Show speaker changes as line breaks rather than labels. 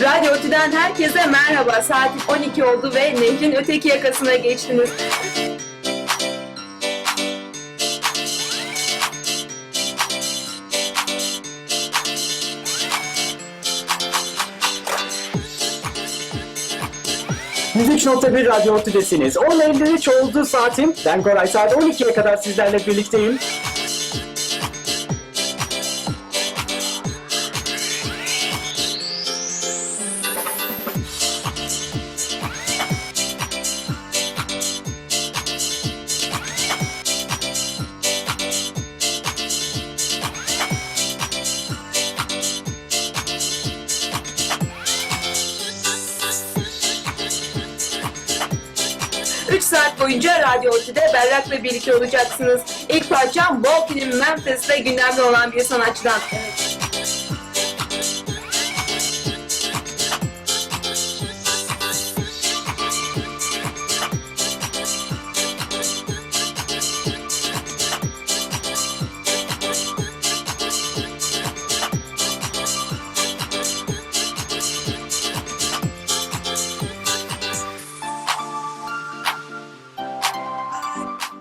Radyo Otü'den herkese merhaba. Saat 12 oldu ve nehrin öteki yakasına geçtiniz.
bir Radyo Ortü'desiniz. 10.53 oldu saatim. Ben Koray saat 12'ye kadar sizlerle birlikteyim.
Saat boyunca Radyo Otü'de Berrak'la birlikte olacaksınız. İlk parçam Walk in Memphis'te gündemde olan bir sanatçıdan. Evet.